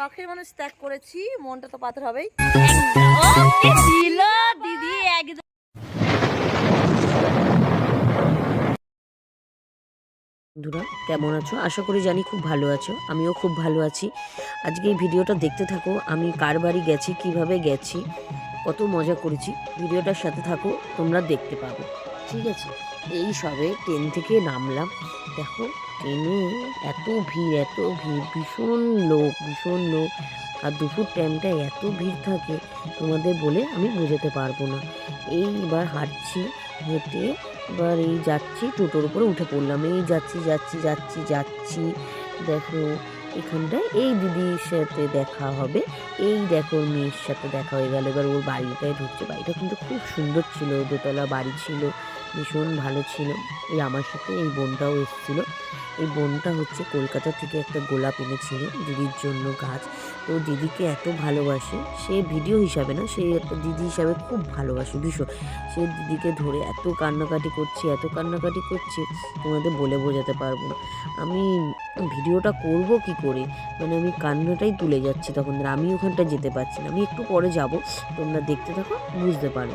শখের মানুষ ত্যাগ করেছি, মনটা তো পাথর হবেই। দিদি একদম বন্ধুরা, কেমন আছো? আশা করি জানি খুব ভালো আছো, আমিও খুব ভালো আছি। আজকে এই ভিডিওটা দেখতে থাকো, আমি কার বাড়ি গেছি, কীভাবে গেছি, কত মজা করেছি। ভিডিওটার সাথে থাকো, তোমরা দেখতে পাবে। ঠিক আছে, এই সবে ট্রেন থেকে নামলাম। দেখো ট্রেনে এত ভিড় এত ভিড়, ভীষণ লোক ভীষণ লোক। আর দুপুর টাইমটা এত ভিড় থাকে, তোমাদের বলে আমি বোঝাতে পারব না। এইবার হাঁটছি, হেঁটে এবার এই যাচ্ছি, টোটোর উপরে উঠে পড়লাম। এই যাচ্ছি যাচ্ছি যাচ্ছি যাচ্ছি। দেখো, এখানটায় এই দিদির সাথে দেখা হবে। এই দেখো মেয়ের সাথে দেখা হয়ে গেল। এবার ওর বাড়িটায় ঢুকছে। বাড়িটা কিন্তু খুব সুন্দর ছিল, দোতলা বাড়ি ছিল। ভীষণ ভালো ছিল। এই আমার সাথে এই বোনটাও এসেছিল। এই বোনটা হচ্ছে কলকাতা থেকে একটা গোলাপ এনেছিল, দিদির জন্য গাছ। তো দিদিকে এত ভালোবাসে, সে ভিডিও হিসাবে না, সে একটা দিদি হিসাবে খুব ভালোবাসে ভীষণ সে দিদিকে ধরে এত কান্নাকাটি করছে, এত কান্নাকাটি করছে, তোমাদের বলে বোঝাতে পারব না। আমি ভিডিওটা করব কি করে? মানে আমি কান্নাটাই তুলে যাচ্ছি তখন আমি ওখানটা যেতে পারছি না। আমি একটু পরে যাব, তোমরা দেখতে থাকো, বুঝতে পারো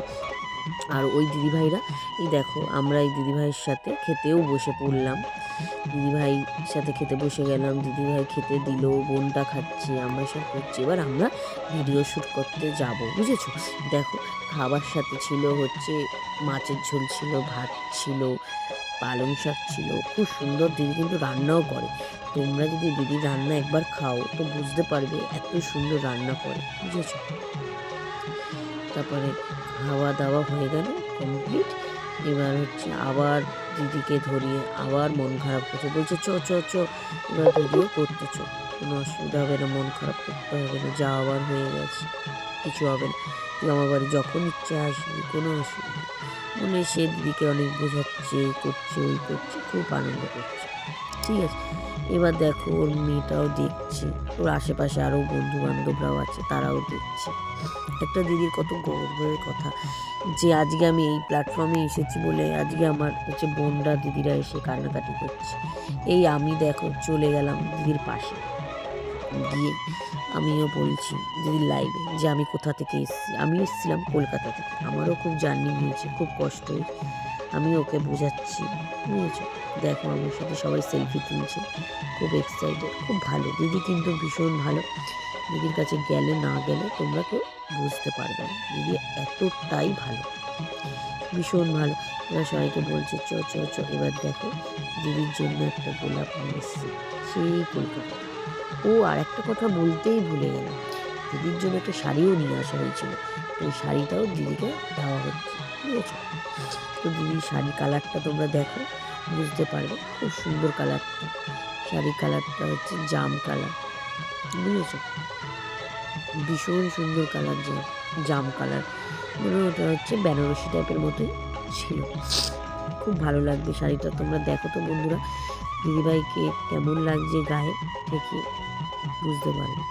আর ওই দিদিভাইরা, এই দেখো, আমরা এই দিদিভাইয়ের সাথে খেতেও বসে পড়লাম। দিদিভাই সাথে খেতে বসে গেলাম, দিদিভাই খেতে দিল, বোনটা খাচ্ছে, আমরা সব করছি। এবার আমরা ভিডিও শ্যুট করতে যাব, বুঝেছ? দেখো, খাবার সাথে ছিল হচ্ছে মাছের ঝোল ছিল, ভাত ছিল, পালং শাক ছিল, খুব সুন্দর দিদি কিন্তু রান্নাও করে। তোমরা যদি দিদি রান্না একবার খাও, তো বুঝতে পারবে এত সুন্দর রান্না করে, বুঝেছ? তারপরে খাওয়া দাওয়া হয়ে গেল কমপ্লিট এবার হচ্ছে আবার দিদিকে ধরিয়ে আবার মন খারাপ করছে। বলছে, চ চ চ, এবার ভিডিও করতে চ। কোনো অসুবিধা হবে না, মন খারাপ করতে হবে না, যা আবার হয়ে গেছে, কিছু হবে না। তুই আমার বাড়ি যখন ইচ্ছে আসবি, কোনো অসুবিধা। মনে সে দিদিকে অনেক বোঝাচ্ছে, করছে, ওই করছে, খুব আনন্দ করছে। ঠিক আছে। এবার দেখো ওর মেয়েটাও দেখছে। ওর আশেপাশে আরও বন্ধু বান্ধবরাও আছে, তারাও দেখছে। একটা দিদির কত গর্বের কথা যে আজকে আমি এই প্ল্যাটফর্মে এসেছি বলে আজকে আমার হচ্ছে বোনরা দিদিরা এসে কান্নাকাটি করছে। এই আমি দেখো চলে গেলাম দিদির পাশে। গিয়ে আমিও বলছি দিদির লাইভে যে আমি কোথা থেকে এসেছি? আমি এসেছিলাম কলকাতা থেকে। আমারও খুব জার্নি হয়েছে, খুব কষ্ট আমি ওকে বোঝাচ্ছি, বুঝেছ? দেখো, আমার সাথে সবাই সেলফি তুলছে, খুব এক্সাইটেড খুব ভালো। দিদি কিন্তু ভীষণ ভালো। দিদির কাছে গেলে না গেলে তোমরা কেউ বুঝতে পারবে না। দিদি এতটাই ভালো, ভীষণ ভালো। এবার সবাইকে বলছে, চ চ চ। এবার দেখো, দিদির জন্য একটা গোলাপ নিয়ে এসেছি, সেই কলকাতা ও আর একটা কথা বলতেই ভুলে গেলাম। দিদির জন্য একটা শাড়িও নিয়ে আসা হয়েছিল। ওই শাড়িটাও দিদিকে দেওয়া হচ্ছে, বুঝেছ? তো দিদির শাড়ি কালারটা তোমরা দেখো, বুঝতে পারবে, খুব সুন্দর কালারটা। শাড়ি কালারটা হচ্ছে জাম কালার, বুঝেছ? ভীষণ সুন্দর কালার জাম জাম কালার। মনে ওটা হচ্ছে বেনারসি টাইপের মতোই ছিল। খুব ভালো লাগবে শাড়িটা, তোমরা দেখো তো বন্ধুরা। দিদিভাইকে কেমন লাগছে গায়ে থেকে বুঝতে পারবে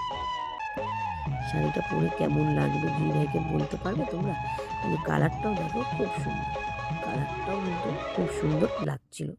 শাড়িটা পরে কেমন লাগবে দিদিভাইকে বলতে পারবে তোমরা? কিন্তু কালারটাও দেখো, খুব সুন্দর। কালারটাও কিন্তু খুব সুন্দর লাগছিল।